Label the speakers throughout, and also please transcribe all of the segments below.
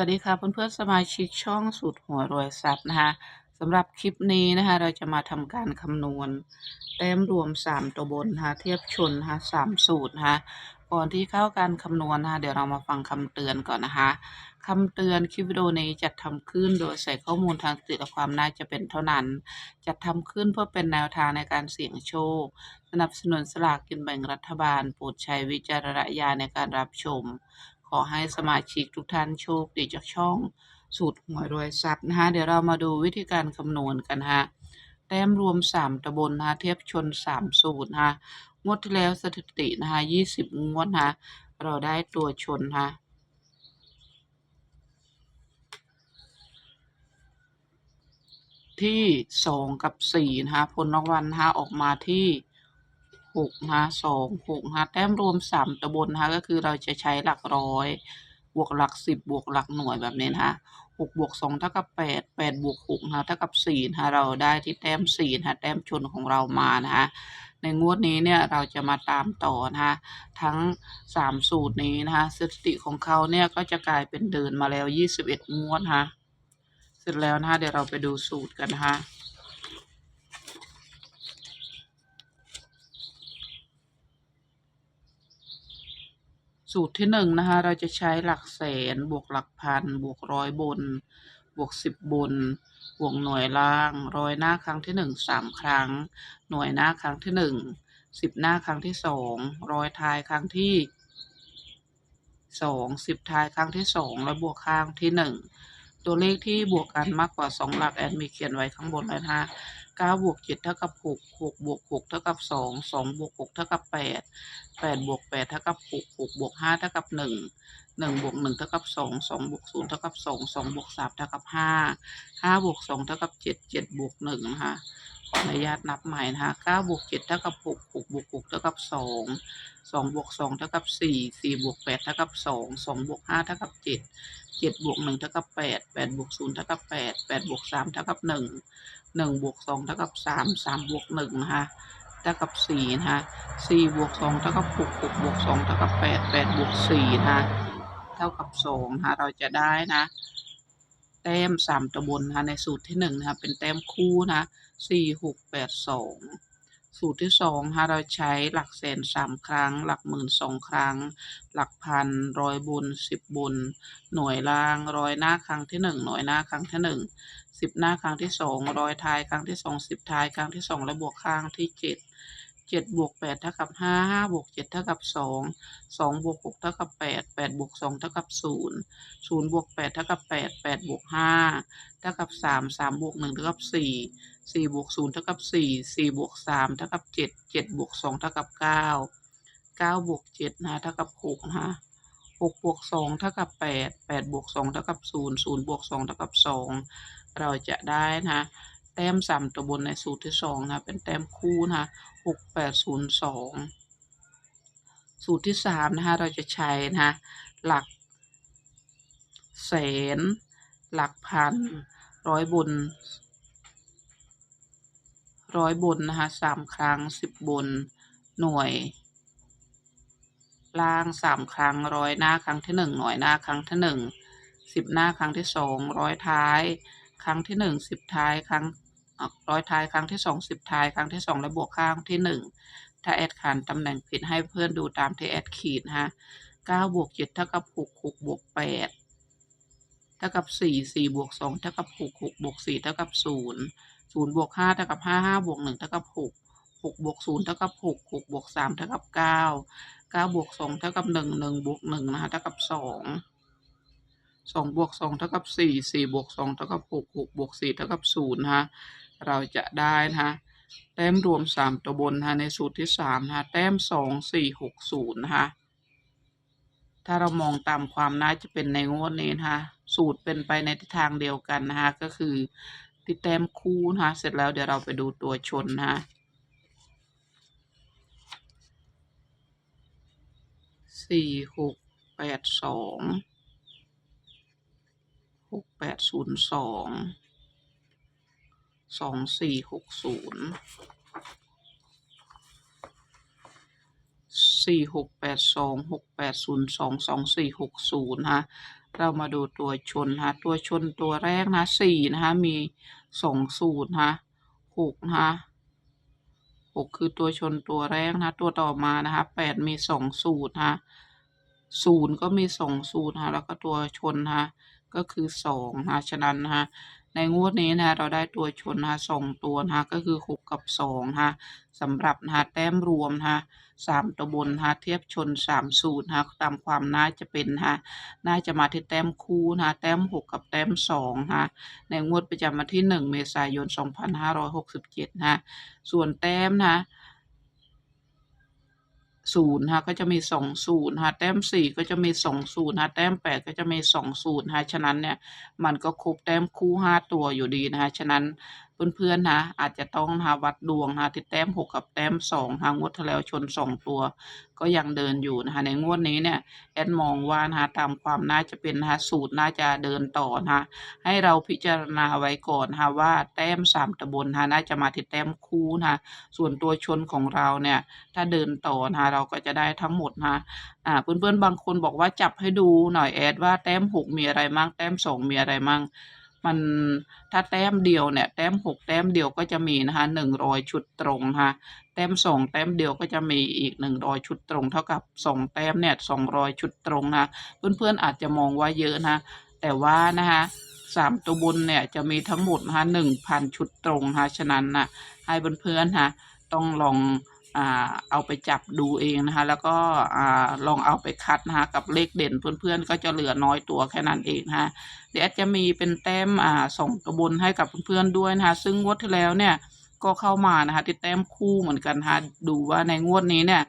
Speaker 1: วัสดีค่ะเพื่อนๆสมาชิกช่องสูตรหัวรวยทรัพย์นะคะสำหรับคลิปนี้นะคะเราจะมาทำการคำนวณแต้มรวม 3 ตัวบนนะคะเทียบชนนะคะสามสูตรนะคะก่อนที่เข้าการคำนวณนะคะเดี๋ยวเรามาฟังคำเตือนก่อนนะคะคำเตือนคลิปวิดีโอนี้จัดทำขึ้นโดยใส่ข้อมูลทางสติและความน่าจะเป็นเท่านั้น จัดทำขึ้นเพื่อเป็นแนวทางในการเสี่ยงโชค สนับสนุนสลากกินแบ่งรัฐบาลโปรดใช้วิจารณญาณในการรับชม ขอให้สมาชิกทุกท่านโชคดีจากช่องสูตรหวยรวยทรัพย์นะคะเดี๋ยวเรามาดูวิธีการคำนวณกันฮะแต้มรวม 3ตะบนนะคะเทียบชน 3 สูตรนะคะงวดที่แล้วสถิตินะคะ20 งวดนะะเราได้ตัวชนนะคะที่ 2 กับ4นะคะผลรางวัลนะคะออกมาที่ หกนะคะสองหกนะคะแต้มรวมสามตะบนนะคะก็คือเราจะใช้หลักร้อย บวกหลักสิบบวกหลักหน่วยแบบนี้นะคะหกบวกสองเท่ากับแปดแปดบวกหกนะคะเท่ากับสี่นะคะเราได้ที่แต้มสี่นะคะแต้มชนของเรามานะคะในงวดนี้เนี่ยเราจะมาตามต่อนะคะทั้งสามสูตรนี้นะคะสถิติของเขาเนี่ยก็จะกลายเป็นเดินมาแล้วยี่สิบเอ็ดงวดนะคะเสร็จแล้วนะคะเดี๋ยวเราไปดูสูตรกันนะคะ สูตรที่หนึ่งนะคะ เราจะใช้หลักแสน บวกหลักพัน บวกร้อยบน บวกสิบบน บวกหน่วยล่าง ร้อยหน้าครั้งที่หนึ่งสามครั้ง หน่วยหน้าครั้งที่หนึ่งสิบหน้าครั้งที่สองร้อยท้ายครั้งที่สองสิบท้ายครั้งที่สองและบวกข้างที่หนึ่งตัวเลขที่บวกกันมากกว่าสองหลักแอดมีเขียนไว้ข้างบนเลยนะคะ เก้าบวกเจ็ดเท่ากับหกหกบวกหกเท่ากับสองสองบวกหกเท่ากับแปดแปดบวกแปดเท่ากับหกหกบวกห้าเท่ากับหนึ่งหนึ่งบวกหนึ่งเท่ากับสองสองบวกศูนย์เท่ากับสองสองบวกสามเท่ากับห้าห้าบวกสองเท่ากับเจ็ดเจ็ดบวกหนึ่งนะคะ ขออนุญาตนับใหม่นะคะเก้าบวกเจ็ดเท่ากับหกหกบวกหกเท่ากับสองสองบวกสองเท่ากับสี่สี่บวกแปดเท่ากับสองสองบวกห้าเท่ากับเจ็ดเจ็ดบวกหนึ่งเท่ากับแปดแปดบวกศูนย์เท่ากับแปดแปดบวกสามเท่ากับหนึ่งหนึ่งบวกสองเท่ากับสามสามบวกหนึ่งนะคะเท่ากับสี่นะคะสี่บวกสองเท่ากับหกหกบวกสองเท่ากับแปดแปดบวกสี่นะคะเท่ากับสองนะคะเราจะได้นะ แต้มสามตัวบนนะคะในสูตรที่หนึ่งนะคะเป็นแต้มคู่นะ สี่หกแปดสองสูตรที่สองนะคะเราใช้หลักแสนสามครั้ง หลักหมื่นสองครั้ง หลักพันร้อยบุญสิบบนหน่วยล่างร้อยหน้าครั้งที่หนึ่งหน่วยหน้าครั้งที่หนึ่งสิบหน้าครั้งที่สองร้อยท้ายครั้งที่สองสิบท้ายครั้งที่สองและบวกข้างที่เจ็ด เจ็ดบวกแปดเท่ากับห้าห้าบวกเจ็ดเท่ากับสองสองบวกหกเท่ากับแปดแปดบวกสองเท่ากับศูนย์ศูนย์บวกแปดเท่ากับแปดแปดบวกห้าเท่ากับสามสามบวกหนึ่งเท่ากับสี่สี่บวกศูนย์เท่ากับสี่สี่บวกสามเท่ากับเจ็ดเจ็ดบวกสองเท่ากับเก้าเก้าบวกเจ็ดนะเท่ากับหกนะคะหกบวกสองเท่ากับแปดแปดบวกสองเท่ากับศูนย์ศูนย์บวกสองเท่ากับสองเราจะได้นะ แต้มสามตัวบนในสูตรที่สองนะเป็นแต้มคู่นะหกแปดศูนย์สองสูตรที่สามนะคะเราจะใช้นะหลักแสน หลักพัน ร้อยบน ร้อยบนนะคะสามครั้งสิบบนหน่วย ล่างสามครั้งร้อยหน้าครั้งที่หนึ่งหน่วยหน้าครั้งที่หนึ่งสิบหน้าครั้งที่สองร้อยท้าย ครั้งที่หนึ่งสิบท้ายครั้ง อะร้อยท้ายครั้งที่สองสิบท้ายครั้งที่สองและบวกข้างที่หนึ่งถ้าแอดขานตำแหน่งผิดให้เพื่อนดูตามที่แอดขีดนะฮะเก้าบวกเจ็ดเท่ากับหกหกบวกแปดเท่ากับสี่สี่บวกสองเท่ากับหกหกบวกสี่เท่ากับศูนย์ศูนย์บวกห้าเท่ากับห้าห้าบวกหนึ่งเท่ากับหกหกบวกศูนย์เท่ากับหกหกบวกสามเท่ากับเก้าเก้าบวกสองเท่ากับหนึ่งหนึ่งบวกหนึ่งนะคะเท่ากับสองสองบวกสองเท่ากับสี่สี่บวกสองเท่ากับหกหกบวกสี่เท่ากับศูนย์นะคะ เราจะได้นะคะแต้มรวมสามตัวบนนะคะในสูตรที่สามนะคะแต้มสองสี่หกศูนย์นะคะถ้าเรามองตามความน่าจะเป็นในงวดนี้นะคะสูตรเป็นไปในทิศทางเดียวกันนะคะก็คือที่แต้มคู่นะคะเสร็จแล้วเดี๋ยวเราไปดูตัวชนนะคะสี่หกแปดสองหกแปดศูนย์สอง สองสี่หกศูนย์สี่หกแปดสองหกแปดศูนย์สองสองสี่หกศูนย์ฮะเรามาดูตัวชนนะตัวชนตัวแรกนะสี่นะคะมีสองสูตรนะคะหกนะคะหกคือตัวชนตัวแรกนะตัวต่อมานะคะแปดมีสองสูตรนะคะศูนย์ก็มีสองสูตรนะคะแล้วก็ตัวชนนะก็คือสองนะฉะนั้นนะคะ ในงวดนี้นะคะเราได้ตัวชนนะสองตัวนะก็คือหกกับสองนะสำหรับนะแต้มรวมนะสามตัวบนนะเทียบชนสามสูตรนะตามความน่าจะเป็นนะน่าจะมาที่แต้มคู่นะแต้มหกกับแต้มสองนะในงวดประจำวันที่หนึ่งเมษายนสองพันห้าร้อยหกสิบเจ็ดนะส่วนแต้มนะ ศูนย์ฮะก็จะมีสองศูนย์ฮะแต้มสี่ก็จะมีสองศูนย์ฮะแต้มแปดก็จะมีสองศูนย์ฮะฉะนั้นเนี่ยมันก็ครบแต้มคู่ห้าตัวอยู่ดีนะฮะฉะนั้น เพื่อนๆนะอาจจะต้องนะวัดดวงนะคะที่แต้มหกกับแต้มสองทางงวดที่แล้วชนสองตัว ก็ยังเดินอยู่นะคะในงวดนี้เนี่ยแอดมองว่านะคะตามความน่าจะเป็นนะคะสูตรน่าจะเดินต่อนะคะให้เราพิจารณาไว้ก่อนนะคะว่าแต้มสามตะบนนะคะน่าจะมาที่แต้มคู่นะคะส่วนตัวชนของเราเนี่ยถ้าเดินต่อนะคะเราก็จะได้ทั้งหมดนะคะอ่าเพื่อนๆบางคนบอกว่าจับให้ดูหน่อยแอดว่าแต้มหกมีอะไรมั่งแต้มสองมีอะไรมั่ง มันถ้าแต้มเดียวเนี่ยแต้มหกแต้มเดียวก็จะมีนะคะหนึ่งร้อยชุดตรงนะคะแต้มสองแต้มเดียวก็จะมีอีกหนึ่งร้อยชุดตรง เท่ากับสองแต้มเนี่ยสองร้อยชุดตรงนะเพื่อนๆอาจจะมองว่าเยอะนะแต่ว่านะคะสามตัวบนเนี่ยจะมีทั้งหมดนะคะหนึ่งพันชุดตรงนะคะฉะนั้นนะให้เพื่อนๆนะต้องลอง เอาไปจับดูเองนะคะ แล้วก็ลองเอาไปคัดนะคะกับเลขเด่นเพื่อนๆ ก็จะเหลือน้อยตัวแค่นั้นเองนะคะเดี๋ยวจะมีเป็นแต้มอ่าสองตัวบนให้กับเพื่อนๆด้วยนะคะ ซึ่งงวดที่แล้วเนี่ยก็เข้ามานะคะที่แต้มคู่เหมือนกันนะคะดูว่าในงวดนี้เนี่ย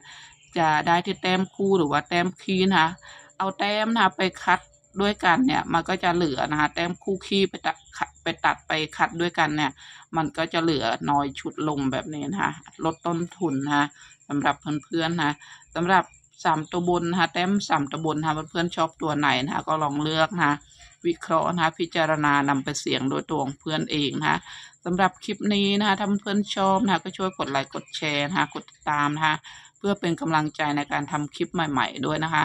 Speaker 1: จะได้ที่แต้มคู่หรือว่าแต้มคีนะคะเอาแต้มนะคะไปคัด ด้วยกันเนี่ย มันก็จะเหลือนะคะแต้มคู่คีย์ไปตัดไปตัดไปคัดด้วยกันเนี่ย มันก็จะเหลือน้อยชุดลงแบบนี้นะคะลดต้นทุนนะคะสำหรับเพื่อนๆนะสำหรับสามตัวบนนะคะแต้มสามตัวบนนะคะเพื่อนๆชอบตัวไหนนะคะก็ลองเลือกนะคะวิเคราะห์นะคะพิจารณานำไปเสี่ยงโดยตัวของเพื่อนเองนะคะสำหรับคลิปนี้นะคะถ้าเพื่อนชอบนะคะก็ช่วยกดไลค์กดแชร์นะคะกดติดตามนะคะเพื่อเป็นกำลังใจในการทำคลิปใหม่ ๆ ด้วยนะคะ